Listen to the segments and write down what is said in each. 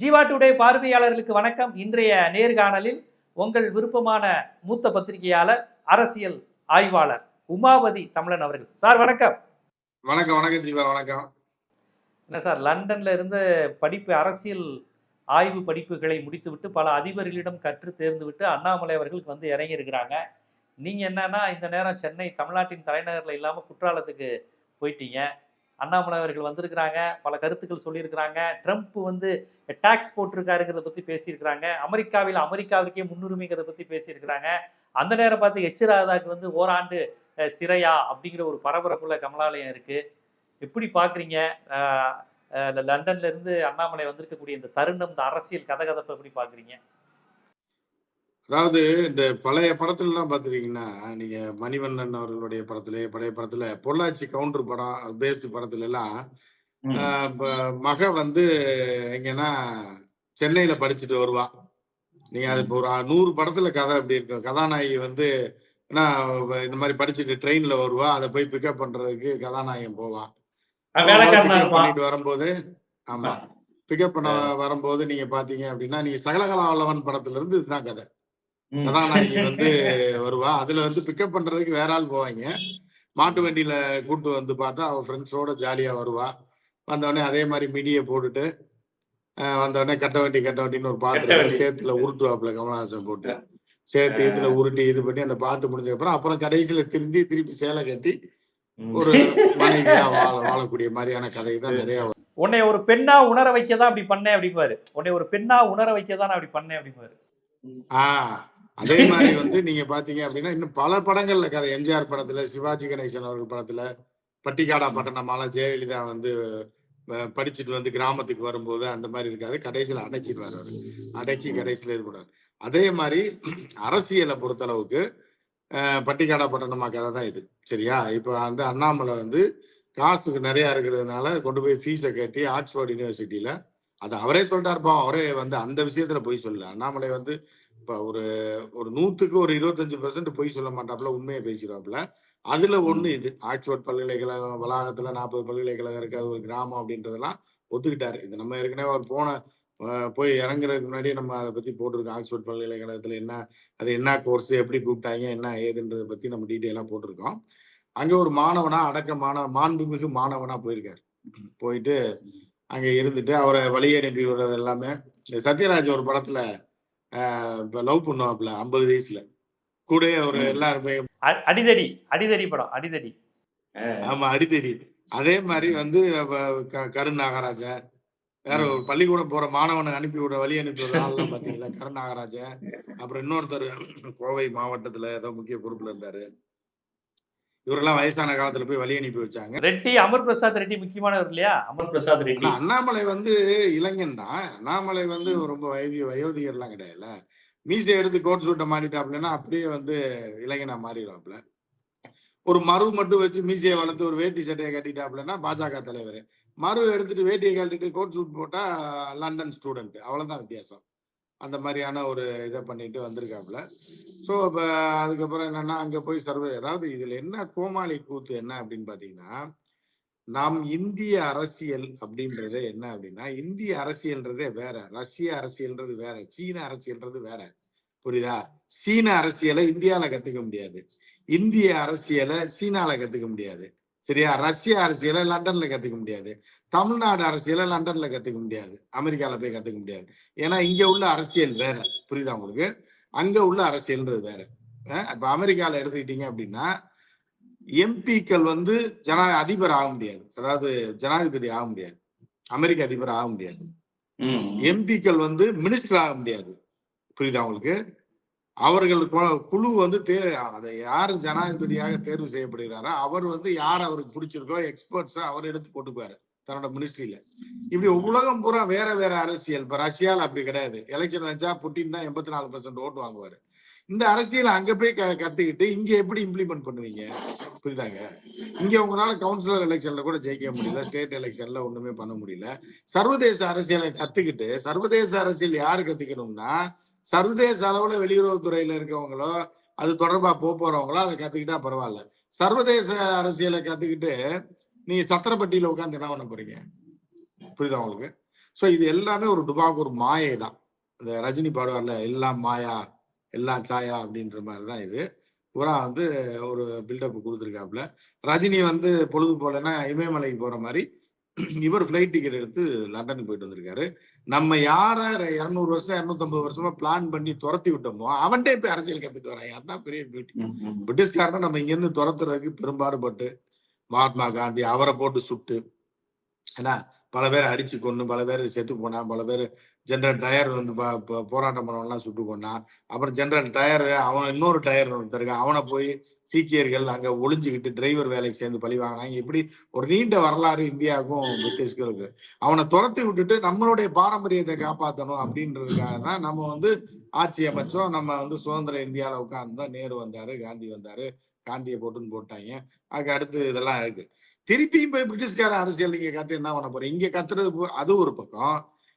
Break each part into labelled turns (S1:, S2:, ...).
S1: Jeeva today பார்வையாளர்களுக்கு வணக்கம். இன்றைய நேர்காணலில் உங்கள் விருப்பமான மூத்த பத்திரிகையாளர் அரசியல் ஆய்வாளர் உமாபதி தமிழன் அவர்கள். சார் வணக்கம்.
S2: வணக்கம் வணக்கம் ஜீவா வணக்கம்.
S1: என்ன சார் லண்டன்ல இருந்து படிப்பு அரசியல் ஆய்வு படிப்புகளை முடித்துவிட்டு பல அதிபர்களிடம் கற்று தேர்ந்துவிட்டு அண்ணாமலை அவர்களுக்கு வந்து இறங்கி இருக்கிறாங்க நீங்க என்னன்னா இந்த நேரம் சென்னை தமிழ்நாட்டின் தலைநகர்ல இல்லாம குற்றாலத்துக்கு போயிட்டீங்க. அண்ணாமலை அவர்கள் வந்திருக்கிறாங்க பல கருத்துக்கள் சொல்லியிருக்கிறாங்க. ட்ரம்ப் வந்து டாக்ஸ் போட்டிருக்காருங்கிறத பற்றி பேசியிருக்கிறாங்க. அமெரிக்காவில் அமெரிக்காவிற்கே முன்னுரிமைங்கிறத பற்றி பேசியிருக்கிறாங்க. அந்த நேரம் பார்த்து எச் ராதாக்கு வந்து ஓராண்டு சிறையா அப்படிங்கிற ஒரு பரபரப்புல கமலாலயம் இருக்கு. எப்படி பார்க்குறீங்க? லண்டன்லேருந்து அண்ணாமலை வந்திருக்கக்கூடிய இந்த தருணம் இந்த அரசியல் கதகதப்பை எப்படி பார்க்குறீங்க?
S2: அதாவது இந்த பழைய படத்துல எல்லாம் பாத்துருக்கீங்கன்னா நீங்க மணிவண்ணன் அவர்களுடைய படத்துல பழைய படத்துல பொள்ளாச்சி கவுண்டர் படம் பேஸ்டு படத்துல எல்லாம் மக வந்து எங்கன்னா சென்னையில படிச்சுட்டு வருவா. நீங்க அது இப்போ ஒரு நூறு படத்துல கதை அப்படி இருக்கும். கதாநாயகி வந்து என்ன இந்த மாதிரி படிச்சுட்டு ட்ரெயின்ல வருவா. அதை போய் பிக்கப் பண்றதுக்கு கதாநாயகன் போவான் பண்ணிட்டு வரும்போது ஆமா. பிக்கப் பண்ண வரும்போது நீங்க பாத்தீங்க அப்படின்னா நீங்க சகலகலா வல்லவன் படத்துல இருந்து இதுதான் கதை.
S1: ம்.
S2: கதாநாயகி வந்து வருவா அதுல வந்து பிக்கப் பண்றதுக்கு வேற ஆள் போவாங்க மாட்டு வண்டியில கூட்டு வந்து பார்த்தா அவ ஃப்ரெண்ட்ஸோட ஜாலியா வருவா வந்தவொடனே அதே மாதிரி மிடியை போட்டுட்டு அஹ் வந்தவொடனே கட்ட வண்டி கட்ட வண்டின்னு ஒரு பாட்டு
S1: கட்ட
S2: இருக்கு.
S1: வண்டி.
S2: சேத்துல உருட்டுவாப்புல கமலஹாசன் போட்டு சேத்து இதுல உருட்டி இது பண்ணி அந்த பாட்டு முடிஞ்சதுக்கு அப்புறம் அப்புறம் கடைசியில திருந்தி திருப்பி சேலை கட்டி ஒரு மனைவியா வாழ வாழக்கூடிய மாதிரியான கதை தான் நிறைய வரும்.
S1: உன்னை ஒரு பெண்ணா உணர வைக்க தான் அப்படி பண்ணேன் அப்படிம்பாரு உன்னை ஒரு பெண்ணா உணர வைக்க தான் நான் அப்படி பண்ணேன் அப்படிம்பாரு
S2: ஆஹ் அதே மாதிரி வந்து நீங்க பாத்தீங்க அப்படின்னா இன்னும் பல படங்கள்ல கதை. எம்ஜிஆர் படத்துல சிவாஜி கணேசன் அவர்கள் படத்துல பட்டிக்காடா பட்டணமாலாம் ஜெயலலிதா வந்து படிச்சுட்டு வந்து கிராமத்துக்கு வரும்போது அந்த மாதிரி இருக்காது. கடைசியில அடக்கிடுவார் அவரு. அடக்கி கடைசியில இது பண்ணுவார். அதே மாதிரி அரசியலை பொறுத்தளவுக்கு பட்டிக்காடா பட்டணமா கதை தான் இது. சரியா? இப்ப வந்து அண்ணாமலை வந்து காசுக்கு நிறைய இருக்கிறதுனால கொண்டு போய் ஃபீஸை கட்டி ஆக்ஸ்போர்ட் யூனிவர்சிட்டியில அதை அவரே சொல்லிட்டாருப்பா அவரே வந்து அந்த விஷயத்துல போய் சொல்லல. அண்ணாமலை வந்து இப்ப ஒரு ஒரு நூத்துக்கு ஒரு இருபத்தஞ்சு பெர்சன்ட் பொய் சொல்ல மாட்டாப்புல உண்மையை பேசிடுவாப்புல. அதுல ஒண்ணு இது. ஆக்ஸ்போர்ட் பல்கலைக்கழகம் வளாகத்துல நாற்பது பல்கலைக்கழகம் இருக்கு அது ஒரு கிராமம் அப்படின்றதெல்லாம் ஒத்துக்கிட்டாரு. இது நம்ம ஏற்கனவே அவர் போன போய் இறங்குறதுக்கு முன்னாடியே நம்ம அதை பத்தி போட்டிருக்கோம். ஆக்ஸ்போர்ட் பல்கலைக்கழகத்துல என்ன அது என்ன கோர்ஸ் எப்படி கூப்பிட்டாங்க என்ன ஏதுன்றதை பத்தி நம்ம டீட்டெயிலா போட்டிருக்கோம். அங்க ஒரு மாணவனா அடக்க மாணவ மாண்புமிகு மாணவனா போயிருக்காரு. போயிட்டு அங்க இருந்துட்டு அவரை வழி அனுப்பி விடுறது எல்லாமே. சத்யராஜ் ஒரு படத்துல லவ் பண்ணுவாப்ல ஐம்பது வயசுல. கூடயே ஒரு. எல்லாருமே
S1: அடிதடி அடிதடி படம் அடிதடி.
S2: ஆமா அடித்தடி அதே மாதிரி வந்து கருண் நாகராஜன். வேற ஒரு பள்ளிக்கூடம் போற மாணவனை அனுப்பி விடுற வழி அனுப்பி விடுற ஆள்லாம் பாத்தீங்களா? கருண் நாகராஜன். அப்புறம் இன்னொருத்தர் கோவை மாவட்டத்துல ஏதோ முக்கிய பொறுப்புல இருந்தாரு. இவரெல்லாம் வயசான காலத்துல போய் வழி அனுப்பி வச்சாங்க.
S1: ரெட்டி அமர் பிரசாத் ரெட்டி முக்கியமானவர் இல்லையா? அமர் பிரசாத் ரெட்டி.
S2: அண்ணாமலை வந்து இளைஞன் தான். அண்ணாமலை வந்து ரொம்ப வயதி வயோதிகர்லாம் கிடையாதுல்ல. மீசை எடுத்து கோட் சூட்டை மாட்டிட்டாப்லன்னா அப்படியே வந்து இளைஞனா மாறிடுவாப்ல. ஒரு மறு மட்டும் வச்சு மீசையை வளர்த்து ஒரு வேட்டி சட்டையை கட்டிட்டாப்லன்னா பாஜக தலைவர். மறு எடுத்துட்டு வேட்டியை கட்டிட்டு கோட் சூட் போட்டா லண்டன் ஸ்டூடெண்ட். அவ்வளவுதான் வித்தியாசம். அந்த மாதிரியான ஒரு இதை பண்ணிட்டு வந்திருக்காப்புல. ஸோ இப்போ அதுக்கப்புறம் என்னன்னா அங்கே போய் சர்வே அதாவது இதில் என்ன கோமாளி கூத்து என்ன அப்படின்னு பார்த்தீங்கன்னா நாம் இந்திய அரசியல் அப்படின்றது என்ன அப்படின்னா இந்திய அரசியல்ன்றதே வேற ரஷ்ய அரசியல்ன்றது வேற சீன அரசியல்ன்றது வேற. புரியுதா? சீன அரசியலை இந்தியாவில் கற்றுக்க முடியாது. இந்திய அரசியலை சீனால கற்றுக்க முடியாது. சரியா? ரஷ்ய அரசியலை லண்டன்ல கத்துக்க முடியாது. தமிழ்நாடு அரசியலை லண்டன்ல கத்துக்க முடியாது. அமெரிக்கால போய் கத்துக்க முடியாது. ஏன்னா இங்க உள்ள அரசியல் வேற. புரியுதா உங்களுக்கு? அங்க உள்ள அரசியல்ன்றது வேற. இப்ப அமெரிக்கால எடுத்துக்கிட்டீங்க அப்படின்னா எம்பிக்கள் வந்து ஜனா அதிபர் ஆக முடியாது. அதாவது ஜனாதிபதி ஆக முடியாது. அமெரிக்க அதிபர் ஆக முடியாது. எம்பிக்கள் வந்து மினிஸ்டர் ஆக முடியாது. புரியுதா உங்களுக்கு? அவர்கள் குழு வந்து தே அதை யார் ஜனாதிபதியாக தேர்வு செய்யப்படுகிறாரோ அவர் வந்து யார் அவருக்கு பிடிச்சிருக்கோ எக்ஸ்பர்ட்ஸோ அவர் எடுத்து போட்டுக்குவாரு தன்னோட மினிஸ்ட்ரியில இப்படி உலகம் பூரா வேற வேற அரசியல். இப்ப ரஷ்யால அப்படி கிடையாது. எலெக்ஷன் வச்சா புட்டின் தான் எண்பத்தி நாலு பர்சன்ட் ஓட்டு வாங்குவாரு. இந்த அரசியல் அங்க போய் க- கத்துக்கிட்டு இங்க எப்படி இம்ப்ளிமெண்ட் பண்ணுவீங்க? புரியுதாங்க? இங்க உங்களால கவுன்சிலர் எலெக்ஷன்ல கூட ஜெயிக்க முடியல ஸ்டேட் எலெக்ஷன்ல ஒண்ணுமே பண்ண முடியல. சர்வதேச அரசியலை கத்துக்கிட்டு சர்வதேச அரசியல் யாரு கத்துக்கணும்னா சர்வதேச அளவுல வெளியுறவுத்துறையில இருக்கவங்களோ அது தொடர்பா போக போறவங்களோ அதை கத்துக்கிட்டா பரவாயில்ல. சர்வதேச அரசியலை கத்துக்கிட்டு நீ சத்திரப்பட்டியில உட்காந்து என்ன பண்ண போறீங்க? புரியுதா உங்களுக்கு? ஸோ இது எல்லாமே ஒரு டுபாக்கு ஒரு மாயை தான் இந்த ரஜினி பாடுவார்ல எல்லாம் மாயா எல்லாம் சாயா அப்படின்ற மாதிரி தான் இது. பூரா வந்து ஒரு பில்டப் கொடுத்துருக்காப்புல. ரஜினி வந்து பொழுது போலன்னா இமயமலைக்கு போற மாதிரி இவர் ஃப்ளைட் டிக்கெட் எடுத்து லண்டனுக்கு போயிட்டு வந்திருக்காரு. நம்ம யார இரநூறு வருஷம் இரநூத்தம்பது வருஷமா பிளான் பண்ணி துரத்தி விட்டோமோ அவன்கிட்ட போய் அரசியல் கத்துட்டு வராங்க அதான் பெரிய பியூட்டி பிரிட்டிஷ்காரனை நம்ம இங்கிருந்து துரத்துறதுக்கு பெரும்பாடுபட்டு மகாத்மா காந்தி அவரை போட்டு சுட்டு ஏன்னா பல பேர் அடிச்சு கொண்டு பல பேர் செத்து போனா பல பேர் ஜென்ரல் டயர் வந்து போராட்டம் பண்ணவன்லாம் சுட்டு கொண்டான் அப்புறம் ஜென்ரல் டயர் அவன் இன்னொரு டயர் ஒருத்தருக்கு அவனை போய் சீக்கியர்கள் அங்கே ஒளிஞ்சுக்கிட்டு டிரைவர் வேலைக்கு சேர்ந்து பழி வாங்கினாங்க. இப்படி ஒரு நீண்ட வரலாறு இந்தியாவுக்கும் பிரிட்டிஷ்க்கும் இருக்கு. அவனை துரத்தி விட்டுட்டு நம்மளுடைய பாரம்பரியத்தை காப்பாற்றணும் அப்படின்றதுக்காக தான் நம்ம வந்து ஆட்சி அமைச்சோம் நம்ம வந்து சுதந்திர இந்தியாவில் உட்கார்ந்து நேரு வந்தாரு காந்தி வந்தாரு காந்தியை போட்டுன்னு போட்டாங்க. அதுக்கு அடுத்து இதெல்லாம் இருக்கு. திருப்பியும் போய் பிரிட்டிஷ்கார அரசியல் நீங்க கத்து என்ன பண்ண போறீங்க இங்க கத்துறது அது ஒரு பக்கம்.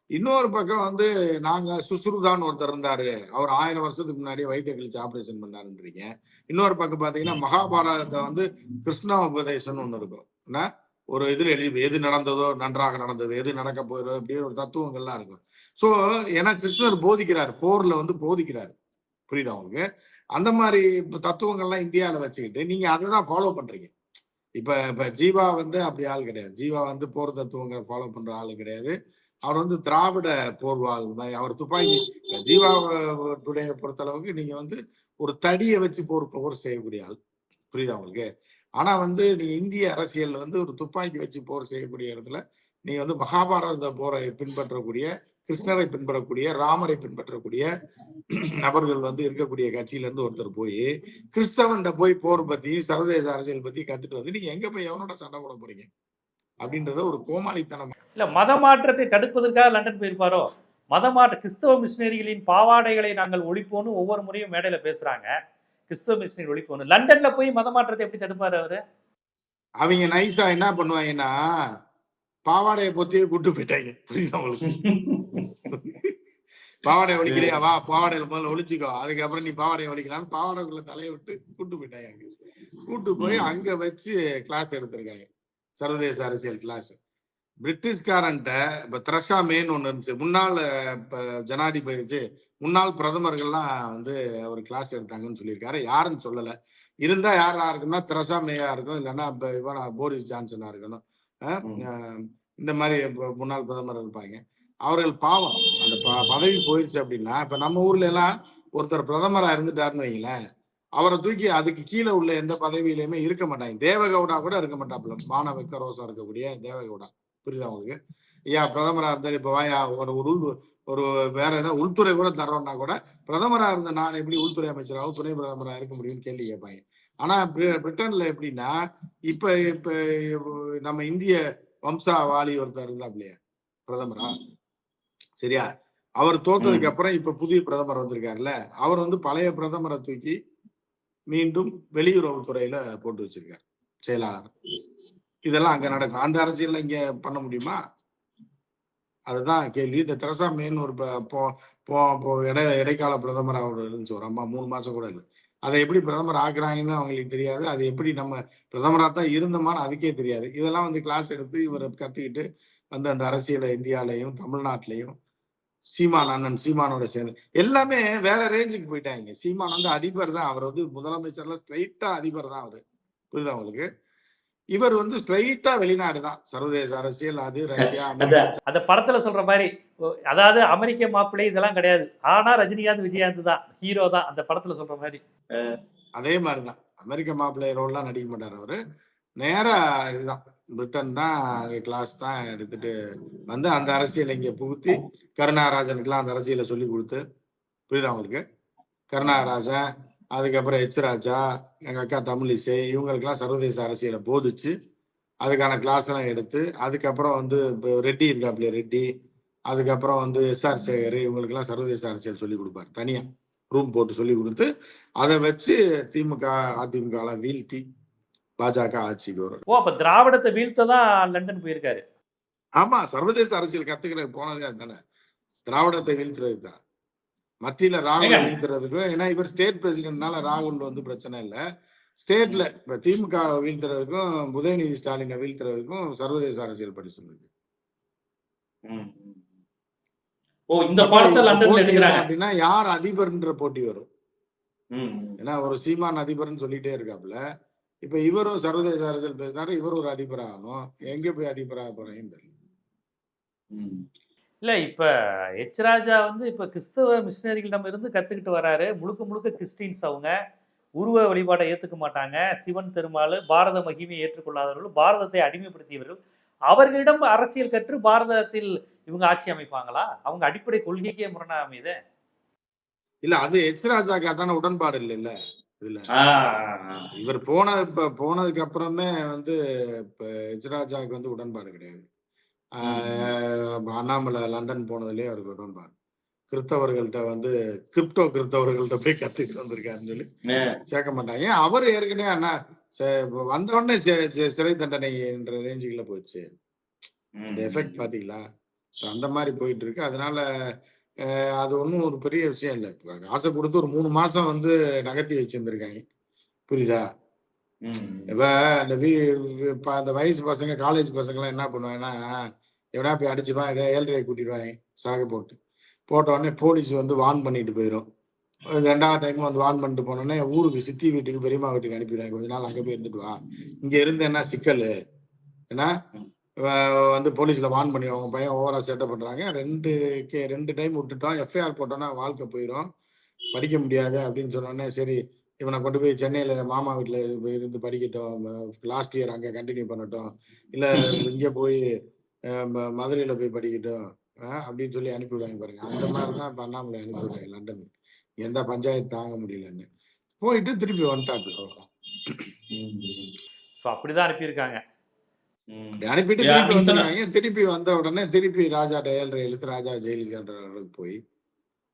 S2: இன்னொரு பக்கம் வந்து நாங்க சுசுருதான் ஒருத்தர் இருந்தாரு. அவர் ஆயிரம் வருஷத்துக்கு முன்னாடியே வயிற்று கழிச்சு ஆபரேஷன் பண்ணாருன்றீங்க. இன்னொரு பக்கம் பாத்தீங்கன்னா மகாபாரதத்தை வந்து கிருஷ்ணா உபதேசம்னு ஒண்ணு இருக்கும். என்ன? ஒரு இதுல எழுதி எது நடந்ததோ நன்றாக நடந்தது எது நடக்க போகிறதோ அப்படின்னு ஒரு தத்துவங்கள்லாம் இருக்கும். சோ ஏன்னா கிருஷ்ணர் போதிக்கிறார் போர்ல வந்து போதிக்கிறார். புரியுதா உங்களுக்கு? அந்த மாதிரி இப்ப தத்துவங்கள்லாம் இந்தியாவில் வச்சுக்கிட்டு நீங்க அதை தான் ஃபாலோ பண்றீங்க. இப்ப இப்ப ஜீவா வந்து அப்படி ஆள் கிடையாது. ஜீவா வந்து போர் தத்துவங்களை ஃபாலோ பண்ற ஆளு கிடையாது. அவர் வந்து திராவிட போர்வாள் அவர் துப்பாக்கி ஜீவாவுடைய பொறுத்தளவுக்கு நீங்க வந்து ஒரு தடியை வச்சு போர் போர் செய்யக்கூடிய ஆள். புரியுதா உங்களுக்கு? ஆனா வந்து நீங்க இந்திய அரசியல் வந்து ஒரு துப்பாக்கி வச்சு போர் செய்யக்கூடிய இடத்துல நீங்க வந்து மகாபாரத போரை பின்பற்றக்கூடிய கிருஷ்ணரை பின்பற்றக்கூடிய ராமரை பின்பற்றக்கூடிய நபர்கள் வந்து இருக்கக்கூடிய கட்சியில இருந்து ஒருத்தர் போய் கிறிஸ்தவன்ட போய் போர் பத்தி சர்வதேச அரசியல் பத்தி கத்துட்டு வந்து நீங்க எங்க போய் எவனோட சண்டை போட போறீங்க? அப்படின்றத ஒரு கோமாளித்தனம்.
S1: இல்ல மத மாற்றத்தை தடுப்பதற்காக லண்டன் போயிருப்பாரோ? மத மாற்ற கிறிஸ்தவ மிஷினரிகளின் பாவாடைகளை நாங்கள் ஒழிப்போம்னு ஒவ்வொரு முறையும் மேடையில பேசுறாங்க. கிறிஸ்தவ மிஷினரி ஒழிப்போம்னு. லண்டன்ல போய் மத மாற்றத்தை எப்படி தடுப்பாரு அவரு?
S2: அவங்க நைஸா என்ன பண்ணுவாங்கன்னா பாவாடையை பொத்தியே கூட்டு போயிட்டாங்க. புரியுதா உங்களுக்கு? பாவாடை ஒழிக்கிறியா? வா பாவாடையில முதல்ல ஒழிச்சுக்கோ. அதுக்கப்புறம் நீ பாவாடையை ஒழிக்கலான்னு பாவாடைக்குள்ள தலையை விட்டு கூட்டு போயிட்டாங்க. கூட்டு போய் அங்க வச்சு கிளாஸ் எடுத்திருக்காங்க. சர்வதேச அரசியல் கிளாஸ் பிரிட்டிஷ்காரன்ட்ட இப்ப த்ரஷா மேன் ஒண்ணு இருந்துச்சு. முன்னாள் இப்ப ஜனாதிபதி முன்னாள் பிரதமர்கள்லாம் வந்து அவர் கிளாஸ் எடுத்தாங்கன்னு சொல்லியிருக்காரு. யாருன்னு சொல்லல. இருந்தா யாரா இருக்குன்னா த்ரஷா மேயா இருக்கும் இல்லைன்னா இப்ப இவனா போரிஸ் ஜான்சனா இருக்கணும். இந்த மாதிரி முன்னாள் பிரதமர் இருப்பாங்க. அவர்கள் பாவம். அந்த பதவி போயிருச்சு அப்படின்னா இப்ப நம்ம ஊர்ல எல்லாம் ஒருத்தர் பிரதமரா இருந்துட்டாருன்னு வைங்களேன். அவரை தூக்கி அதுக்கு கீழே உள்ள எந்த பதவியிலுமே இருக்க மாட்டாங்க. தேவகவுடா கூட இருக்க மாட்டாப்புல. மாணவக்க ரோசா இருக்கக்கூடிய தேவகவுடா. புரியுதா உங்களுக்கு? ஐயா பிரதமரா இருந்தாரு இப்ப வாயா ஒரு ஒரு உள் ஒரு வேற ஏதாவது உள்துறை கூட தர்றோம்னா கூட பிரதமரா இருந்த நான் எப்படி உள்துறை அமைச்சராகவும் துணை பிரதமரா இருக்க முடியும்னு கேள்வி கேட்பாங்க. ஆனா பிரி- பிரிட்டன்ல எப்படின்னா இப்ப இப்ப நம்ம இந்திய வம்சாவாளி ஒருத்தர் இருந்தாப்லையா பிரதமரா? சரியா? அவர் தோத்ததுக்கு அப்புறம் இப்ப புதிய பிரதமர் வந்திருக்காருல்ல அவர் வந்து பழைய பிரதமரை தூக்கி மீண்டும் வெளியுறவுத்துறையில போட்டு வச்சிருக்காரு. செயலாளர். இதெல்லாம் அங்க நடக்கும். அந்த அரசியல் இங்க பண்ண முடியுமா? அதுதான் கேள்வி. இந்த தெரசா மேன் ஒரு இடை இடைக்கால பிரதமர் அவர் இருந்துச்சு. ஒரு அம்மா மூணு மாசம் கூட இல்லை. அதை எப்படி பிரதமர் ஆக்குறாங்கன்னு அவங்களுக்கு தெரியாது. அது எப்படி நம்ம பிரதமராக தான் இருந்தோமான்னு அதுக்கே தெரியாது. இதெல்லாம் வந்து கிளாஸ் எடுத்து இவர் கத்துக்கிட்டு வந்து அந்த அரசியலை இந்தியாலையும் தமிழ்நாட்டிலையும் சீமான் அண்ணன் சீமானோட சேர்ந்து. எல்லாமே வேற ரேஞ்சுக்கு போயிட்டாங்க. சீமான் வந்து அதிபர் தான். அவர் வந்து முதலமைச்சர்ல ஸ்ட்ரைட்டா அதிபர் தான் அவரு. புரியுதா உங்களுக்கு? இவர் வந்து ஸ்ட்ரைட்டா வெளிநாடு தான். சர்வதேச அரசியல் அது ரஷ்யா
S1: அந்த படத்துல சொல்ற மாதிரி அதாவது அமெரிக்க மாப்பிள்ளை இதெல்லாம் கிடையாது. ஆனா ரஜினிகாந்த் விஜயகாந்த் தான். ஹீரோ தான். அந்த படத்துல சொல்ற மாதிரி.
S2: அதே மாதிரிதான். அமெரிக்க மாப்பிள்ளை ரோல்லாம் நடிக்க மாட்டார் அவரு. நேரா இதுதான். பிரிட்டன் தான் கிளாஸ் தான் எடுத்துட்டு வந்து அந்த அரசியலை இங்க புகுத்தி கருணாராஜனுக்குலாம் அந்த அரசியலை சொல்லி கொடுத்து புரியுதா உங்களுக்கு? கருணாராஜன் அதுக்கப்புறம் எச் ராஜா எங்க அக்கா தமிழிசை இவங்களுக்கெல்லாம் சர்வதேச அரசியலை போதிச்சு அதுக்கான கிளாஸ் எல்லாம் எடுத்து அதுக்கப்புறம் வந்து இப்போ ரெட்டி இருக்காப்லையே ரெட்டி அதுக்கப்புறம் வந்து எஸ்ஆர் சேகர் இவங்களுக்கெல்லாம் சர்வதேச அரசியல் சொல்லி கொடுப்பாரு தனியா. ரூம் போட்டு சொல்லி கொடுத்து அதை வச்சு திமுக அதிமுக வீழ்த்தி பாஜக ஆட்சிக்கு வரும்
S1: ஓ அப்ப திராவிடத்தை வீழ்த்த தான் லண்டன் போயிருக்காரு.
S2: ஆமா சர்வதேச அரசியல் கத்துக்கிறது போனதே அதுதானே. திராவிடத்தை வீழ்த்துறதுக்கு தான் மத்தியில ராகுல்
S1: ஏங்க.
S2: வீழ்த்துறதுக்கும் ஏன்னா இவர் ஸ்டேட் பிரசிடென்ட்னால ராகுல் வந்து பிரச்சனை இல்லை. ஸ்டேட்ல இப்ப திமுக வீழ்த்துறதுக்கும் உதயநிதி ஸ்டாலினை வீழ்த்துறதுக்கும் சர்வதேச அரசியல் படி சொல்லுது.
S1: ஓ இந்த
S2: அப்படின்னா யார் அதிபர்ன்ற போட்டி வரும். ஏன்னா ஒரு சீமான் அதிபர்னு சொல்லிட்டே இருக்காப்புல. இப்ப இவரும் சர்வதேச அரசியல் பேசினாரு இவரும் ஒரு அதிபர் ஆகணும் எங்க போய் அதிபர் ஆக போறேன்னு தெரியல.
S1: இல்ல இப்ப எச் ராஜா வந்து இப்ப கிறிஸ்தவ மிஷினரிகளிடம் இருந்து கத்துக்கிட்டு வராரு. முழுக்க முழுக்க கிறிஸ்டின்ஸ் அவங்க. உருவ வழிபாட்டை ஏத்துக்க மாட்டாங்க. சிவன் பெருமாள் பாரத மகிமையை ஏற்றுக்கொள்ளாதவர்கள் பாரதத்தை அடிமைப்படுத்தியவர்கள். அவர்களிடம் அரசியல் கற்று பாரதத்தில் இவங்க ஆட்சி அமைப்பாங்களா? அவங்க அடிப்படை கொள்கைக்கே முரணா அமையுது
S2: இல்ல அது எச் ராஜாக்கு அதான உடன்பாடு இல்லைல்ல. இதுல. இவர் போன இப்ப போனதுக்கு அப்புறமே வந்து இப்ப எச் ராஜாவுக்கு வந்து உடன்பாடு கிடையாது. அண்ணாமலை லண்டன் போனதுலயே அவருக்கு உடன்பாடு. கிறிஸ்தவர்கள்ட்ட வந்து கிரிப்டோ கிறிஸ்தவர்கள்ட்ட போய் கத்துக்கிட்டு வந்திருக்காருன்னு சொல்லி சேர்க்க மாட்டாங்க. ஏன் அவர் ஏற்கனவே அண்ணா வந்த உடனே சிறை தண்டனை என்ற ரேஞ்சுக்குள்ள போயிடுச்சு. இந்த எஃபெக்ட் பாத்தீங்களா? அந்த மாதிரி போயிட்டு இருக்கு. அதனால அது ஒன்றும் ஒரு பெரிய விஷயம் இல்லை. இப்ப காசை கொடுத்து ஒரு மூணு மாசம் வந்து நகர்த்தி வச்சிருந்திருக்காங்க. புரியுதா? இப்ப அந்த வீ இப்ப அந்த வயசு பசங்க காலேஜ் பசங்கலாம் என்ன பண்ணுவாங்கன்னா எவனா போய் அடிச்சிடுவான் இதை ஏழ்றையை கூட்டிடுவாங்க சரக்கு போட்டு. போட்ட உடனே போலீஸ் வந்து வார்ன் பண்ணிட்டு போயிடும் ரெண்டாவது டைம் வந்து வார்ன் பண்ணிட்டு போனோடனே ஊருக்கு சித்தி வீட்டுக்கு பெரியம்மா வீட்டுக்கு அனுப்பிடுவாங்க. கொஞ்ச நாள் அங்கே போய் இருந்துட்டு வா. இங்க இருந்து என்ன சிக்கல்? ஏன்னா வந்து போலீஸில் வார்ன் பண்ணி அவங்க பையன் ஓவராக சேட்டை பண்ணுறாங்க ரெண்டு கே ரெண்டு டைம் விட்டுட்டோம் எஃப்ஐஆர் போட்டோன்னா வாழ்க்கை போயிடும் படிக்க முடியாது அப்படின்னு சொன்னோன்னே சரி இவனை கொண்டு போய் சென்னையில் மாமா வீட்டில் இருந்து படிக்கட்டும். லாஸ்ட் இயர் அங்கே கண்டினியூ பண்ணட்டும். இல்லை இங்கே போய் மதுரையில் ம- போய் படிக்கட்டும். அப்படின்னு சொல்லி அனுப்பிவிடுவாங்க பாருங்க. அந்த மாதிரி தான் பண்ணாமலை அண்ணாமலை அனுப்பிவிட்டாங்க லண்டன் எந்த பஞ்சாயத்து தாங்க முடியலன்னு. போயிட்டு திருப்பி வந்துட்டாப்புல அவ்வளவுதான்.
S1: ஸோ அப்படிதான் அனுப்பியிருக்காங்க.
S2: அனுப்பிட்டு திருப்பி திருப்பி வந்த உடனே திருப்பி ராஜா ஏழரை இழுத்து ராஜா ஜெயிலுக்கு போய்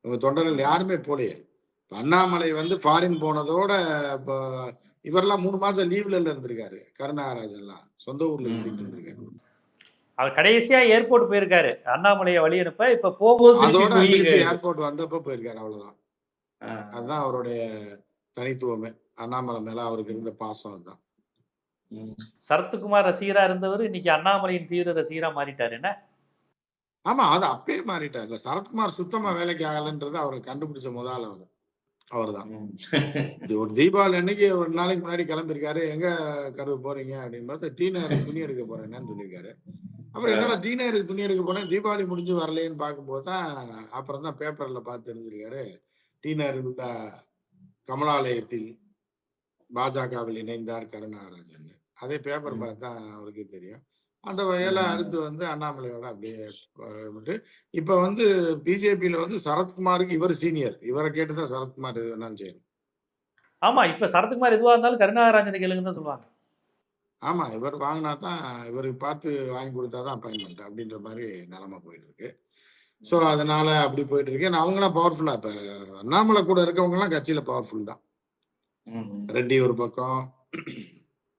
S2: இவங்க தொண்டர்கள் யாருமே போலையே. அண்ணாமலை வந்து ஃபாரின் போனதோட இப்போ இவரெல்லாம் மூணு மாசம் லீவ்ல இருந்திருக்காரு கருணாகராஜன் எல்லாம் சொந்த ஊர்ல இருந்துட்டு இருந்திருக்காரு.
S1: அவர் கடைசியா ஏர்போர்ட் போயிருக்காரு. அண்ணாமலையை வழி அனுப்ப இப்ப போகும்போது
S2: அதோட திருப்பி ஏர்போர்ட் வந்தப்ப போயிருக்காரு அவ்வளவுதான். அதுதான் அவருடைய தனித்துவமே. அண்ணாமலை மேல அவருக்கு இருந்த பாசம் அதுதான்.
S1: சரத்குமார் ரசிகரா இருந்தவர் இன்னைக்கு அண்ணாமலையின் தீவிர ரசிகரா மாறிட்டாரு. என்ன?
S2: ஆமா அது அப்பயே மாறிட்டார்ல சரத்குமார் சுத்தமா வேலைக்கு ஆகலன்றது அவர் கண்டுபிடிச்ச முதல் அவர். அவர்தான். இது ஒரு தீபாவளி அன்னைக்கு ஒரு நாளைக்கு முன்னாடி கிளம்பியிருக்காரு. எங்க கருவு போறீங்க? அப்படின்னு பார்த்தா டீ நேருக்கு துணி எடுக்க போறேன்னு சொல்லியிருக்காரு. அப்புறம் என்னடா டீ நேருக்கு துணி எடுக்க போனேன் தீபாவளி முடிஞ்சு வரலையேன்னு பார்க்கும்போது தான் அப்புறம் தான் பேப்பர்ல பார்த்து தெரிஞ்சிருக்காரு டீ நேருக்குள்ள கமலாலயத்தில் பாஜகவில் இணைந்தார் கருணாகராஜன். அதே பேப்பர். பார்த்தா அவருக்கு தெரியும். அந்த வகையில.
S1: அடுத்து
S2: வந்து அண்ணாமலையோட அப்படியே இப்ப வந்து பிஜேபியில வந்து சரத்குமாருக்கு இவர் சீனியர் இவரை கேட்டுதான் சரத்குமார் எது வேணாலும் செய்யணும்.
S1: ஆமா இப்ப சரத்குமார் எதுவா இருந்தாலும் கருணாகராஜனை கேளுங்கன்னு தான் சொல்லுவாங்க.
S2: ஆமா இவர் வாங்கினா தான் இவருக்கு பார்த்து வாங்கி கொடுத்தாதான் அப்பாயின்மெண்ட் அப்படின்ற மாதிரி நிலைமை போயிட்டு இருக்கு ஸோ அதனால அப்படி போயிட்டு இருக்கு நான் அவங்களாம் பவர்ஃபுல்லா இப்ப அண்ணாமலை கூட இருக்கவங்க எல்லாம் கட்சியில பவர்ஃபுல் தான். ரெட்டி ஒரு பக்கம்.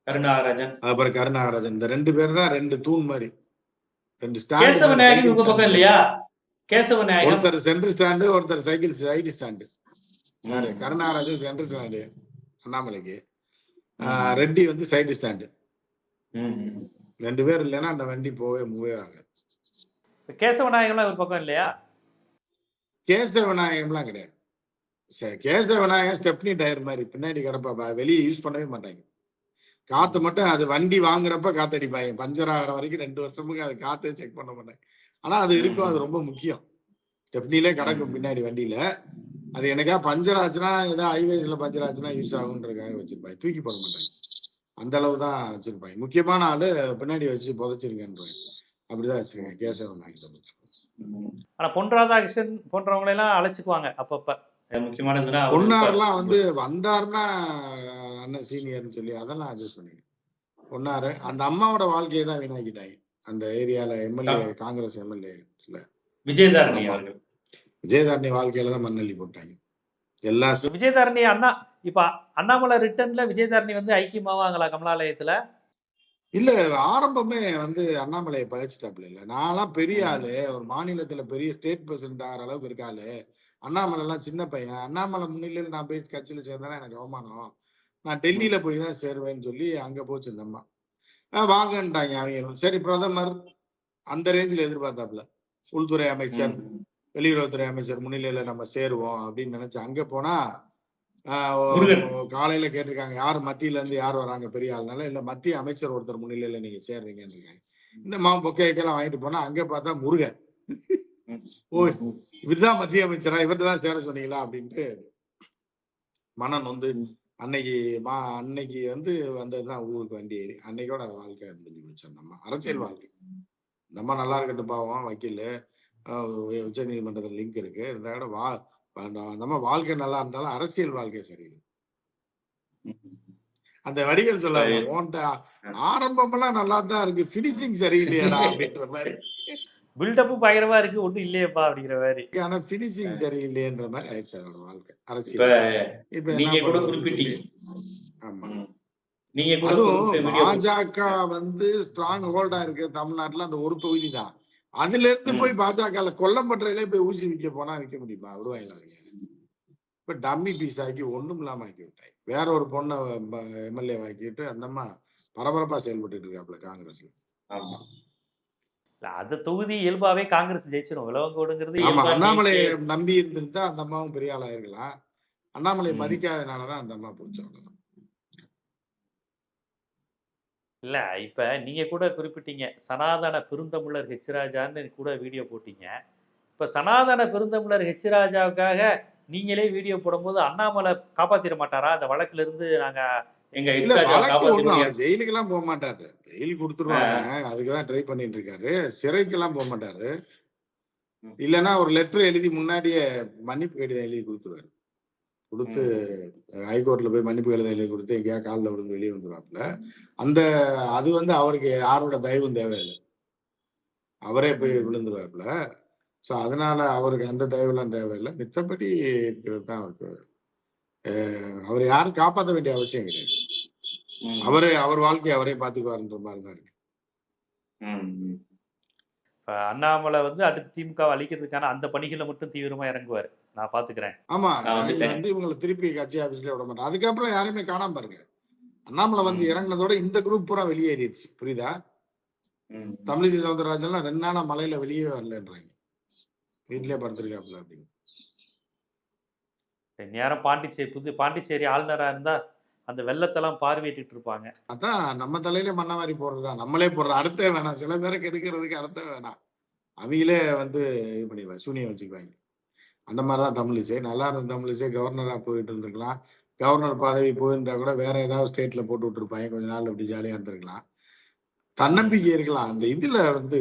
S1: கருணாகராஜன்.
S2: அப்புறம் கருணாகராஜன். இந்த ரெண்டு பேர் தான் ரெண்டு தூண் மாதிரி. ரெண்டு
S1: நாயகன் உங்க பக்கம்
S2: ஸ்டாண்ட்
S1: இல்லையா? கேசவ நாயகன்.
S2: ஒருத்தர் சென்ட்ரல் ஸ்டாண்டு ஒருத்தர் cycle side stand. Karunakarajan central stand அண்ணாமலைக்கு. ரெட்டி வந்து சைடு ஸ்டாண்டு. ரெண்டு பேர் இல்லைன்னா அந்த வண்டி போவே மூவே ஆகாது.
S1: கேசவ நாயகன்லாம் ஒரு பக்கம் இல்லையா?
S2: கேசவ விநாயகம்லாம் கிடையாது. சே- கேசவ ஸ்டெப்னி டயர் மாதிரி பின்னாடி கிடப்பா? வெளியே யூஸ் பண்ணவே மாட்டாங்க. காத்து மட்டும் அது வண்டி வாங்குறப்ப காத்தடிப்பாங்க. பஞ்சர் ஆகிற வரைக்கும் ரெண்டு வருஷமுக்கு அது காத்தே செக் பண்ண மாட்டாங்க. ஆனா அது இருக்கும் அது ரொம்ப முக்கியம். ஸ்டெப்னிலே கிடக்கும் பின்னாடி வண்டியில. அது எனக்கா பஞ்சர் ஆச்சுன்னா ஏதோ ஹைவேஸ்ல பஞ்சர் ஆச்சுன்னா யூஸ் ஆகுன்றக்காக வச்சிருப்பாங்க. தூக்கி போட மாட்டாங்க. அந்த அளவு தான் வச்சிருப்பாங்க. முக்கியமான ஆளு பின்னாடி வச்சு புதைச்சிருக்கேன்றாங்க அப்படிதான் வச்சிருக்கேன் கேசவ விநாயகத்தை
S1: ஆனா பொன் ராதாகிருஷ்ணன் போன்றவங்களை எல்லாம் அழைச்சுக்குவாங்க அப்பப்ப.
S2: பொன்னாரெல்லாம் வந்து வந்தாருன்னா அண்ணன் சீனியர்னு சொல்லி அதெல்லாம் அட்ஜஸ்ட் பண்ணிங்க பொன்னாரு அந்த அம்மாவோட வாழ்க்கையை தான் வீணாக்கிட்டாங்க அந்த ஏரியால எம்எல்ஏ காங்கிரஸ் எம்எல்ஏல
S1: விஜயதாரணி
S2: விஜயதாரணி வாழ்க்கையில தான் மண்ணள்ளி போட்டாங்க. எல்லா
S1: விஜயதாரணி அண்ணா இப்ப அண்ணாமலை ரிட்டர்ன்ல விஜயதாரணி வந்து ஐக்கியமாவாங்களா கமலாலயத்துல?
S2: இல்ல ஆரம்பமே வந்து அண்ணாமலையை பகைச்சிட்டாப்புல இல்ல. நான்லாம் பெரிய ஆளு ஒரு மாநிலத்துல பெரிய ஸ்டேட் பிரசிடென்ட் ஆகிற அளவுக்கு இருக்காளு அண்ணாமலை எல்லாம் சின்ன பையன். அண்ணாமலை முன்னிலையில நான் போய் கட்சியில சேர்ந்தேன்னா எனக்கு அவமானம். நான் டெல்லியில போய் தான் சேருவேன்னு சொல்லி அங்க போச்சு இந்த அம்மா. வாங்கன்ட்டாங்க அவங்க சரி பிரதமர் அந்த ரேஞ்சில் எதிர்பார்த்தாப்புல. உள்துறை அமைச்சர் வெளியுறவுத்துறை அமைச்சர் முன்னிலையில நம்ம சேருவோம் அப்படின்னு நினைச்சு அங்க போனா. காலையில கேட்டிருக்காங்க யார் மத்தியில இருந்து யார் வராங்க பெரிய ஆள்னால இல்ல மத்திய அமைச்சர் ஒருத்தர் முன்னிலையில நீங்க சேர்றீங்கன்னு இருக்காங்க. இந்த மா பொக்கைக்கெல்லாம் வாங்கிட்டு போனா அங்க பார்த்தா முருகன். ஓ இவர்தான் மத்திய அமைச்சரா? இவர்தான் தான் சேர சொன்னீங்களா? அப்படின்ட்டு மனம் வந்து அன்னைக்கு மா அன்னைக்கு வந்து வந்ததுதான் ஊருக்கு வண்டி ஏறி. அன்னைக்கோட வாழ்க்கை முடிஞ்சு போச்சு. நம்ம அரசியல் வாழ்க்கை. நம்ம நல்லா இருக்கட்டும் பாவம் வக்கீல். உச்ச நீதிமன்றத்தில் லிங்க் இருக்கு. இந்த விட வா நம்ம வாழ்க்கை நல்லா இருந்தாலும் அரசியல் வாழ்க்கை சரியில்லை. அந்த வடிகள் சொல்ல. ஓன்ட்ட ஆரம்பமெல்லாம் நல்லா தான் இருக்கு. பினிஷிங் சரியில்லையாடா அப்படின்ற மாதிரி.
S1: பில்டப்பும் பயங்கரமா இருக்கு ஒண்ணும் இல்லையேப்பா அப்படிங்கிற மாதிரி.
S2: ஆனா பினிஷிங் சரியில்லைன்ற மாதிரி ஆயிடுச்சு அதோட வாழ்க்கை.
S3: இப்ப
S2: அரசியல் இப்ப
S3: நீங்க கூட குறிப்பிட்டீங்க.
S2: ஆமா.
S3: நீங்க கூட
S2: அதுவும் பாஜக வந்து ஸ்ட்ராங் ஹோல்டா இருக்கு தமிழ்நாட்டுல அந்த ஒரு தொகுதி தான். அதுல இருந்து. போய் பாஜக கொல்லம்பற்றையிலே போய் ஊசி விற்க போனா விற்க முடியுமா? விடுவாங்களா இப்ப டம்மி பீஸ் ஆக்கி ஒண்ணும் இல்லாம ஆக்கி விட்டாங்க வேற ஒரு பொண்ணை எம்எல்ஏ ஆக்கிட்டு அந்த அம்மா பரபரப்பா செயல்பட்டு இருக்காப்புல காங்கிரஸ்ல.
S3: ஆமா.
S1: அந்த தொகுதி இயல்பாவே காங்கிரஸ் ஜெயிச்சிடும் விலவங்கோடுங்கிறது ஜெயிச்சு-
S2: நம்பி இருந்திருந்தா அந்த அம்மாவும் பெரிய ஆளா இருக்கலாம் அண்ணாமலை. மதிக்காதனாலதான் அந்த அம்மா போச்சு அவ்வளவுதான்.
S1: இல்ல இப்ப நீங்க கூட குறிப்பிட்டீங்க சனாதன பெருந்தமிழர் ஹெச் ராஜான்னு கூட வீடியோ போட்டீங்க. இப்ப சனாதன பெருந்தமிழர் ஹெச் ராஜாவுக்காக நீங்களே வீடியோ போடும்போது அண்ணாமலை காப்பாத்திட மாட்டாரா? அந்த வழக்குல இருந்து நாங்க
S3: எங்க
S2: ஜெயிலுக்கு எல்லாம் போக மாட்டாரு. ஜெயில் கொடுத்துருவாங்க. அதுக்குதான் ட்ரை பண்ணிட்டு இருக்காரு. சிறைக்கு எல்லாம் போக மாட்டாரு. இல்லைன்னா ஒரு லெட்டர் எழுதி முன்னாடியே மன்னிப்பு கடிதம் எழுதி கொடுத்துருவாரு. கொடுத்து ஹைகோர்ட்ல போய் மன்னிப்பு கடிதம் எழுதி கொடுத்து எங்கேயா காலில் விழுந்து வெளியே வந்துருவாப்புல. அந்த அது வந்து அவருக்கு யாரோட தயவும் தேவையில்லை. அவரே போய் விழுந்துருவாப்புல. ஸோ அதனால அவருக்கு அந்த தயவுலாம் தேவையில்லை. மித்தபடி தான் அவருக்கு அவர் யாரும் காப்பாற்ற வேண்டிய அவசியம் கிடையாது. அவரே அவர் வாழ்க்கையை அவரே பார்த்துக்குவாருன்ற மாதிரி தான் இருக்கு
S1: அண்ணாமலை வந்து அடுத்து திமுக அழிக்கிறதுக்கான அந்த பணிகளை மட்டும் தீவிரமா இறங்குவார். நான் பாத்துக்கிறேன்.
S2: ஆமா. வந்து இவங்களை திருப்பி கட்சி ஆபீஸ்ல விட மாட்டேன் அதுக்கப்புறம் யாருமே காணாம பாருங்க. அண்ணாமலை வந்து. இறங்குனதோட இந்த குரூப் பூரா வெளியேறிடுச்சு. புரியுதா. தமிழிசை சவுந்தரராஜன்லாம் ரெண்டு நாளா மலையில வெளியே வரலன்றாங்க. வீட்லயே படுத்திருக்காப்புல அப்படின்னு.
S1: நேரம் பாண்டிச்சேரி புது பாண்டிச்சேரி ஆளுநராக இருந்தால் அந்த வெள்ளத்தெல்லாம் பார்வையிட்டு இருப்பாங்க
S2: அதான் நம்ம தலையில மண்ண மாதிரி போடுறதா? நம்மளே போடுறோம் அடுத்தே வேணாம். சில பேரை கெடுக்கிறதுக்கு அடுத்த வேணாம். அவங்களே வந்து இது பண்ணிடுவாங்க சூனியம் வச்சுக்குவாங்க. அந்த மாதிரி தான் தமிழிசை நல்லா இருந்த தமிழிசை கவர்னராக போயிட்டு இருந்திருக்கலாம். கவர்னர் பதவி போயிருந்தா கூட வேற ஏதாவது ஸ்டேட்ல போட்டு விட்டுருப்பாங்க. கொஞ்ச நாள் அப்படி ஜாலியாக இருந்திருக்கலாம். தன்னம்பிக்கை இருக்கலாம். அந்த இதுல வந்து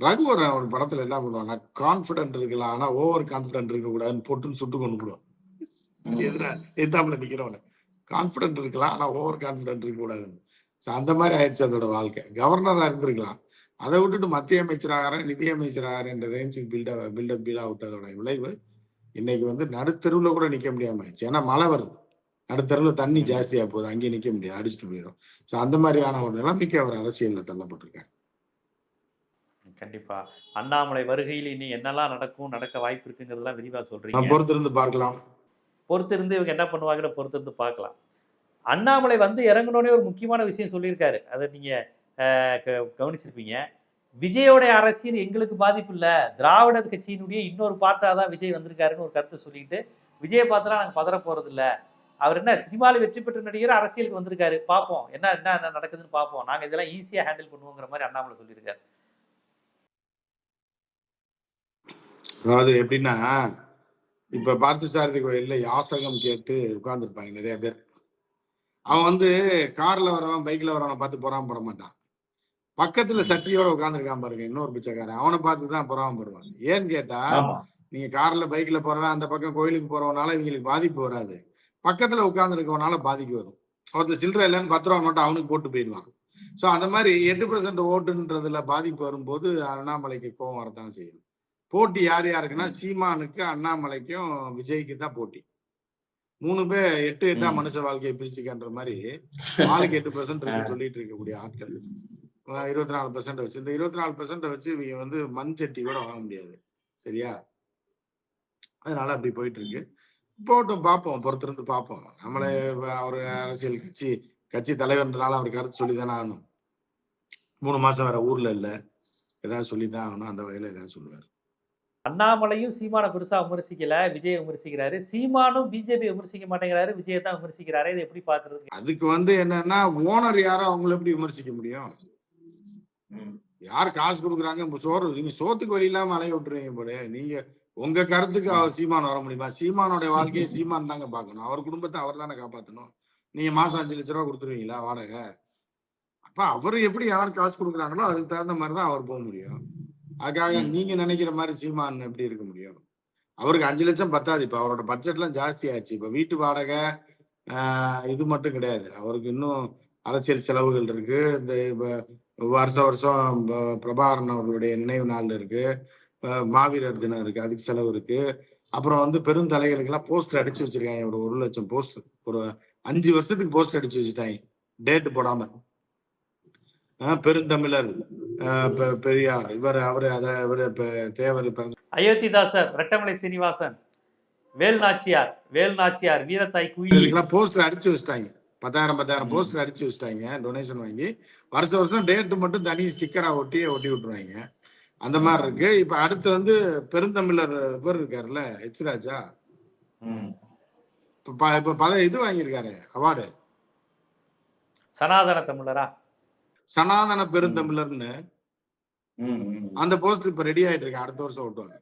S2: ரகுவரன் ஒரு படத்துல என்ன பண்ணுவாங்க கான்பிடன்ட் இருக்கலாம் ஆனா ஓவர் கான்பிடன்ட் இருக்க கூடாதுன்னு போட்டுன்னு சுட்டு கொண்டு போடுவான். எதிரா எத்தாப்புல நிக்கிறவன. கான்பிடன்ட் இருக்கலாம் ஆனா ஓவர் கான்பிடன்ட் இருக்க கூடாதுன்னு அந்த மாதிரி ஆயிடுச்சு அதோட வாழ்க்கை. கவர்னரா இருந்திருக்கலாம். அதை விட்டுட்டு மத்திய அமைச்சராகிறேன் நிதி அமைச்சராகிறேன் என்ற ரேஞ்சுக்கு பில்டப் பில்டப் பீலா விட்டதோட விளைவு இன்னைக்கு வந்து நடுத்தெருவுல கூட நிக்க முடியாம ஆயிடுச்சு. ஏன்னா மழை வருது. நடுத்தெருவுல தண்ணி ஜாஸ்தியா போகுது. அங்கேயே நிக்க முடியாது அடிச்சுட்டு போயிடும் ஸோ அந்த மாதிரியான ஒரு நிலைமைக்கு அவர் அரசியல்ல தள்ளப்பட்டிருக்காரு.
S1: கண்டிப்பா. அண்ணாமலை வருகையில் இனி என்னெல்லாம் நடக்கும் நடக்க வாய்ப்பு இருக்குங்கிறதெல்லாம் விரிவா
S2: நான்
S1: சொல்றீங்க
S2: பொறுத்திருந்து பார்க்கலாம்.
S1: பொறுத்திருந்து இவங்க என்ன பண்ணுவாங்கன்னு பொறுத்திருந்து பார்க்கலாம். அண்ணாமலை வந்து இறங்கினோடனே ஒரு முக்கியமான விஷயம் சொல்லியிருக்காரு. அதை நீங்க அஹ், க- கவனிச்சிருப்பீங்க. விஜயோடைய அரசியல் எங்களுக்கு பாதிப்பு இல்ல. திராவிட கட்சியினுடைய இன்னொரு பார்ட்டா தான் விஜய் வந்திருக்காருன்னு ஒரு கருத்தை சொல்லிட்டு விஜயை பார்த்துலாம் நாங்க பதற போறது இல்ல. அவர் என்ன சினிமாவில் வெற்றி பெற்ற நடிகர் அரசியலுக்கு வந்திருக்காரு. பார்ப்போம். என்ன என்ன நடக்குதுன்னு பார்ப்போம். நாங்க இதெல்லாம் ஈஸியா ஹேண்டில் பண்ணுவோங்கிற மாதிரி அண்ணாமலை சொல்லியிருக்காரு.
S2: அதாவது எப்படின்னா இப்ப பார்த்தசாரதி கோயில்ல யாசகம் கேட்டு உட்கார்ந்துருப்பாங்க நிறைய பேர். அவன் வந்து கார்ல வரவன் பைக்ல வரவனை பார்த்து பொறாம பட மாட்டான். பக்கத்துல சட்டியோட உட்காந்துருக்கான் பாருங்க இன்னொரு பிச்சைக்காரன். அவனை பார்த்து தான் பொறாமப்படுவாங்க ஏன்னு கேட்டா நீங்க கார்ல பைக்ல போறவன் அந்த பக்கம் கோயிலுக்கு போறவனால இவங்களுக்கு பாதிப்பு வராது. பக்கத்துல உட்கார்ந்துருக்கவனால பாதிப்பு வரும். ஒருத்தர் சில்லறை இல்லைன்னு பத்து ரூபா மட்டும் அவனுக்கு போட்டு போயிடுவான். ஸோ அந்த மாதிரி எட்டு பர்சன்ட் ஓட்டுன்றதுல பாதிப்பு வரும்போது அண்ணாமலைக்கு கோவம் வரத்தான் செய்யும். போட்டி யார் யாருக்குன்னா சீமானுக்கு அண்ணாமலைக்கும் விஜய்க்கு தான் போட்டி. மூணு பேர் எட்டு எட்டா. மனுஷ வாழ்க்கையை பிரிச்சுக்கன்ற மாதிரி நாளைக்கு எட்டு பெர்சன்ட் இருக்கு சொல்லிட்டு இருக்கக்கூடிய ஆட்கள். இருபத்தி நாலு பெர்சன்ட் வச்சு இந்த இருபத்தி நாலு பெர்சன்ட் வச்சு இவங்க வந்து மண் சட்டி கூட வாங்க முடியாது. சரியா? அதனால அப்படி போயிட்டு இருக்கு. போட்டும் பார்ப்போம். பொறுத்திருந்து பார்ப்போம். நம்மளே அவர் அரசியல் கட்சி கட்சி தலைவர்ன்றனால அவர் கருத்து சொல்லி தானே ஆகணும். மூணு மாசம் வேற ஊர்ல இல்ல. ஏதாவது சொல்லி தான் ஆகணும். அந்த வகையில ஏதாவது சொல்லுவார்.
S1: அண்ணாமலையும் சீமானை பெருசா விமர்சிக்கல விஜய் விமர்சிக்கிறாரு. சீமானும் பிஜேபி விமர்சிக்க மாட்டேங்கிறாரு விஜயை தான் விமர்சிக்கிறாரு இதை எப்படி பாக்குறது
S2: அதுக்கு வந்து என்னன்னா ஓனர் யாரும் அவங்கள எப்படி விமர்சிக்க முடியும். யார் காசு கொடுக்குறாங்க? இப்ப சோறு நீங்க சோத்துக்கு வழி இல்லாம அலைய விட்டுருவீங்க போல. நீங்க உங்க கருத்துக்கு அவர் சீமான் வர முடியுமா? சீமானோட வாழ்க்கையை சீமான் தாங்க பார்க்கணும். அவர் குடும்பத்தை அவர் தானே காப்பாத்தணும். நீங்க மாசம் அஞ்சு லட்ச ரூபா கொடுத்துருவீங்களா வாடகை? அப்ப அவர் எப்படி யார் காசு கொடுக்குறாங்களோ அதுக்கு தகுந்த மாதிரி தான் அவர் போக முடியும். அதுக்காக. நீங்க நினைக்கிற மாதிரி சீமான் எப்படி இருக்க முடியும்? அவருக்கு அஞ்சு லட்சம் பத்தாது. இப்ப அவரோட பட்ஜெட்லாம் ஜாஸ்தி ஆச்சு. இப்ப வீட்டு வாடகை இது மட்டும் கிடையாது. அவருக்கு இன்னும் அரசியல் செலவுகள் இருக்கு. இந்த வருஷம் ப- பிரபாகரன் அவர்களுடைய நினைவு நாள் இருக்கு. மாவீரர் தினம் இருக்கு. அதுக்கு செலவு இருக்கு. அப்புறம் வந்து பெருந்தலைகளுக்கெல்லாம் போஸ்டர் அடிச்சு வச்சிருக்காங்க. ஒரு ஒரு லட்சம் போஸ்டர். ஒரு அஞ்சு வருஷத்துக்கு போஸ்டர் அடிச்சு வச்சுட்டாங்க. டேட் போடாம. பெருந்தமிழர். பெரியார். இவர் அவரு அத இவரு தேவர்
S1: அயோத்திதாசர் ரெட்டமலை சீனிவாசன் வேல் நாச்சியார் வேல் நாச்சியார் வீரத்தாய் குயில்.
S2: இதுக்கெல்லாம் போஸ்டர் அடிச்சு வச்சுட்டாங்க. பத்தாயிரம் பத்தாயிரம். போஸ்டர் அடிச்சு வச்சுட்டாங்க. டொனேஷன் வாங்கி. வருஷ வருஷம் டேட் மட்டும் தனி ஸ்டிக்கரா ஒட்டி ஒட்டி விட்டுருவாங்க. அந்த மாதிரி இருக்கு. இப்ப அடுத்து வந்து பெருந்தமிழர் இவர் இருக்காருல்ல எச் ராஜா. இப்ப பல இது வாங்கியிருக்காரு அவார்டு
S1: சனாதன தமிழரா?
S2: சனாதன பெருந்தமிழர்னு. அந்த போஸ்டர் இப்ப ரெடி ஆயிட்டு இருக்கு. அடுத்த வருஷம் ஓட்டுவாங்க.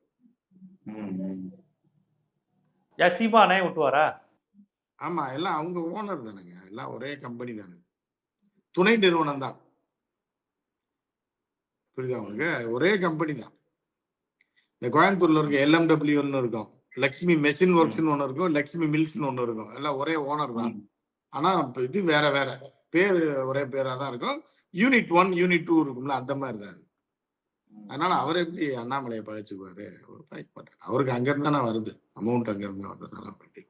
S1: சீமானே விட்டுவாரா
S2: ஆமா எல்லாம் அவங்க ஓனர் தானேங்க. எல்லாம் ஒரே கம்பெனி தானே துணை நிறுவனம் தான். புரியுதா உங்களுக்கு? ஒரே கம்பெனி தான். இந்த கோயம்புத்தூர்ல இருக்க எல்எம்டபிள்யூன்னு இருக்கும். லக்ஷ்மி மெஷின் ஒர்க்ஸ்னு ஒன்று இருக்கும். லக்ஷ்மி மில்ஸ்னு ஒன்று இருக்கும். எல்லாம் ஒரே ஓனர் தான். ஆனா இப்ப இது வேற வேற. பேர் ஒரே பேரா தான் இருக்கும். யூனிட் ஒன் யூனிட் டூ இருக்கும்ல அந்த மாதிரி தான் அதனால அவர் எப்படி அண்ணாமலையை பகைச்சுக்குவாரு அவர் பகைக்க மாட்டார் அவருக்கு அங்க இருந்து தானே வருது. அமௌண்ட் அங்க இருந்து வர்றதுனால அப்படி.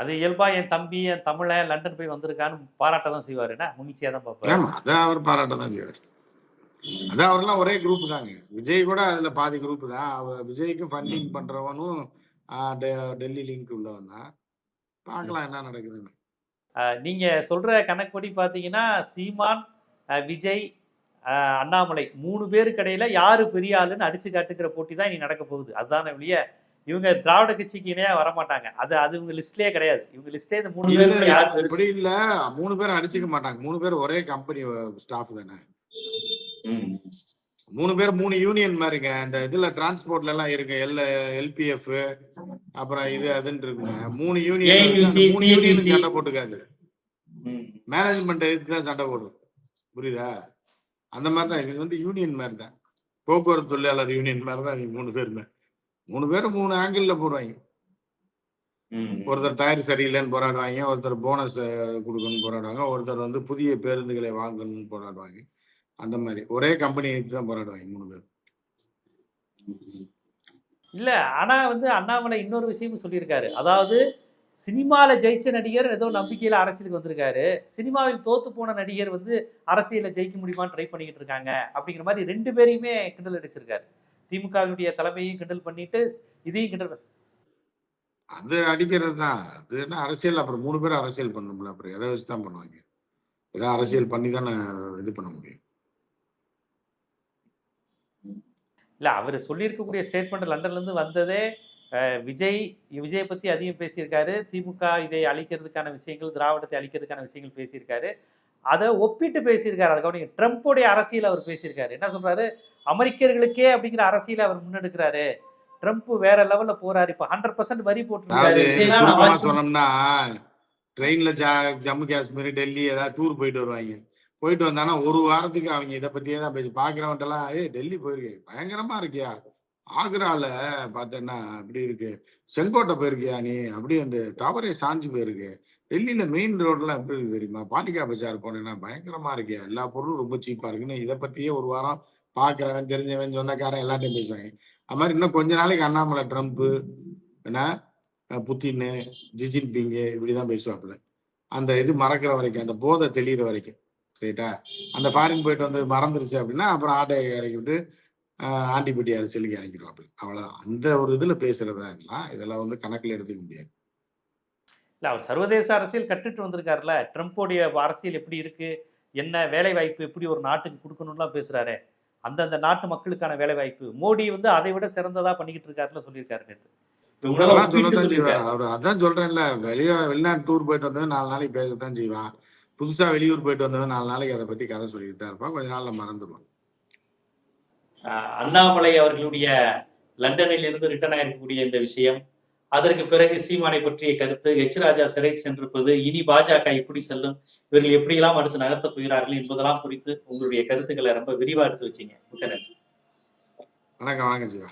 S1: அது இயல்பா என் தம்பி என் தமிழன் லண்டன் போய் வந்திருக்கான்னு பாராட்ட தான் செய்வாரு. என்ன? முன்னிச்சையா தான் பார்ப்பாரு.
S2: ஆமா அதான் அவர் பாராட்ட தான் செய்வார். அதான் அவர்லாம் ஒரே குரூப் தாங்க. விஜய் கூட அதுல பாதி குரூப் தான். அவ விஜய்க்கு ஃபண்டிங். பண்றவனும் டெல்லி லிங்க் உள்ளவன் தான். பார்க்கலாம் என்ன நடக்குதுன்னு.
S1: அஹ் நீங்க சொல்ற கணக்குப்படி பாத்தீங்கன்னா சீமான் விஜய் அண்ணாமலை மூணு பேருக்கு இடையில யாரு பெரிய ஆளுன்னு அடிச்சு காட்டுக்கிற போட்டி தான் இனி நடக்க போகுது. அதுதானே வெளிய இவங்க திராவிட கட்சிக்கு இணையா வரமாட்டாங்க. அது அது இவங்க லிஸ்ட்லயே கிடையாது. இவங்க லிஸ்டே இந்த மூணு பெருசு
S2: அப்படி இல்ல. மூணு பேரும் அடிச்சுக்க மாட்டாங்க. மூணு பேர் ஒரே கம்பெனி ஸ்டாஃப் தானே?
S3: ம்.
S2: மூணு பேர் மூணு யூனியன் மாதிரிங்க. இந்த இதுல டிரான்ஸ்போர்ட்ல எல்லாம் இருக்கு எல் எல்பிஎஃப் அப்புறம் இது அதுன்னு இருக்குங்க. மூணு யூனியன் மூணு யூனியன். சண்டை போட்டுக்காது. மேனேஜ்மெண்ட் எதிர்த்து தான் சண்டை போடும். புரியுதா? அந்த மாதிரி தான். இது வந்து யூனியன் மாதிரி தான். போக்குவரத்து தொழிலாளர் யூனியன் மாதிரி தான் மூணு பேருமே. மூணு பேரும் மூணு ஆங்கிள் போடுவாங்க. ஒருத்தர் டயர் சரியில்லைன்னு போராடுவாங்க ஒருத்தர் போனஸ் கொடுக்கணும்னு போராடுவாங்க ஒருத்தர் வந்து புதிய பேருந்துகளை வாங்கணும்னு போராடுவாங்க. அந்த மாதிரி. ஒரே கம்பெனி தான் போராடுவாங்க மூணு பேர்.
S1: இல்ல ஆனா வந்து அண்ணாமலை இன்னொரு விஷயமும் சொல்லியிருக்காரு. அதாவது சினிமால ஜெயிச்ச நடிகர் ஏதோ நம்பிக்கையில அரசியலுக்கு வந்திருக்காரு. சினிமாவில் தோத்து போன நடிகர் வந்து அரசியல ஜெயிக்க முடியுமான்னு ட்ரை பண்ணிக்கிட்டு இருக்காங்க. அப்படிங்கிற மாதிரி ரெண்டு பேரையுமே கிண்டல் அடிச்சிருக்காரு. திமுகவினுடைய தலைமையும் கிண்டல் பண்ணிட்டு இதையும் கிண்டல்
S2: அது அடிக்கிறது தான் அது என்ன அரசியல்? அப்புறம் மூணு பேர் அரசியல் பண்ணணும்ல அப்புறம். எதை வச்சு தான் பண்ணுவாங்க? ஏதாவது அரசியல் பண்ணி தானே இது பண்ண முடியும்?
S1: இல்ல அவர் சொல்லியிருக்கக்கூடிய ஸ்டேட்மெண்ட் லண்டன்ல இருந்து வந்ததே விஜய் விஜயை பத்தி அதிகம் பேசியிருக்காரு. திமுக இதை அழிக்கிறதுக்கான விஷயங்கள் திராவிடத்தை அழிக்கிறதுக்கான விஷயங்கள் பேசியிருக்காரு. அதை ஒப்பிட்டு பேசியிருக்காரு. அதை கவனிங்க ட்ரம்ப்புடைய அரசியல் அவர் பேசியிருக்காரு. என்ன சொல்றாரு? அமெரிக்கர்களுக்கே அப்படிங்கிற அரசியலை அவர் முன்னெடுக்கிறாரு. ட்ரம்ப் வேற லெவல்ல போறாரு. இப்ப ஹண்ட்ரட் பர்சன்ட் வரி போட்டிருக்காரு.
S2: சொன்னோம்னா ட்ரெயின்ல ஜம்மு காஷ்மீர் டெல்லி ஏதாவது டூர் போயிட்டு வருவாங்க. போயிட்டு வந்தானா ஒரு வாரத்துக்கு அவங்க இதை பத்தியே தான் பேசி பாக்குறவன்ட்டெல்லாம் ஏ டெல்லி போயிருக்கேன் பயங்கரமா இருக்கியா? ஆக்ரால பார்த்தேன்னா அப்படி இருக்கு. செங்கோட்டை போயிருக்கியா நீ? அப்படி அந்த டவரே சாஞ்சு போயிருக்கு. டெல்லியில மெயின் ரோட்லாம் எப்படி இருக்கு தெரியுமா? பாலிகா பஜார் போனேன்னா பயங்கரமா இருக்கியா? எல்லா பொருளும் ரொம்ப சீப்பா இருக்குன்னு இதை பத்தியே ஒரு வாரம் பாக்குறவன் தெரிஞ்சவன் சொந்தக்காரன் எல்லாத்தையும் பேசுவாங்க. அது மாதிரி இன்னும் கொஞ்ச நாளைக்கு அண்ணாமலை ட்ரம்ப் என்ன? புத்தின்னு ஜிஜின்பிங்கு இப்படிதான் பேசுவாப்புல. அந்த இது மறக்கிற வரைக்கும் அந்த போதை தெளிகிற வரைக்கும். ரைட்டா அந்த ஃபாரின் போயிட்டு வந்து மறந்துருச்சு அப்படின்னா அப்புறம் ஆட்டை இறக்கி விட்டு ஆஹ் ஆண்டிப்பட்டி அரசியலுக்கு இறங்கிடுவாப்புல அவ்வளவுதான். அந்த ஒரு இதுல பேசுறதா இதெல்லாம் இதெல்லாம் வந்து கணக்குல எடுத்துக்க முடியாது.
S1: இல்ல அவர் சர்வதேச அரசியல் கட்டுட்டு வந்திருக்காருல்ல ட்ரம்ப்போடைய அரசியல் எப்படி இருக்கு? என்ன வேலை வாய்ப்பு எப்படி ஒரு நாட்டுக்கு கொடுக்கணும்லாம் பேசுறாரு.
S4: அந்தந்த நாட்டு மக்களுக்கான வேலை வாய்ப்பு மோடி வந்து அதை விட சிறந்ததா பண்ணிக்கிட்டு இருக்காருன்னு சொல்லியிருக்காரு
S2: சொல்லத்தான் செய்வார்
S1: சொல்லியிருக்காரு.
S2: அவரு அதான் சொல்றேன்ல வெளிய வெளிநாட்டு டூர் போயிட்டு வந்தவன் நாலு நாளைக்கு பேசத்தான் செய்வான். புதுசா வெளியூர் போயிட்டு வந்தவன் நாலு நாளைக்கு அதை பத்தி கதை சொல்லிட்டு தான் இருப்பான். கொஞ்ச நாள்ல மறந்துடுவான்
S1: அண்ணாமலை அவர்களுடைய லண்டனில் இருந்து ரிட்டர்ன் ஆயிருக்கக்கூடிய இந்த விஷயம் அதற்கு பிறகு சீமானை பற்றிய கருத்து எச் ராஜா சிறைக்கு சென்றிருப்பது இனி பாஜக இப்படி செல்லும் இவர்கள் எப்படியெல்லாம் அடுத்து நகர்த்தப் போகிறார்கள் என்பதெல்லாம் குறித்து உங்களுடைய கருத்துக்களை ரொம்ப விரிவா எடுத்து வச்சீங்க.
S2: வணக்கம் வணக்கம் ஜீவா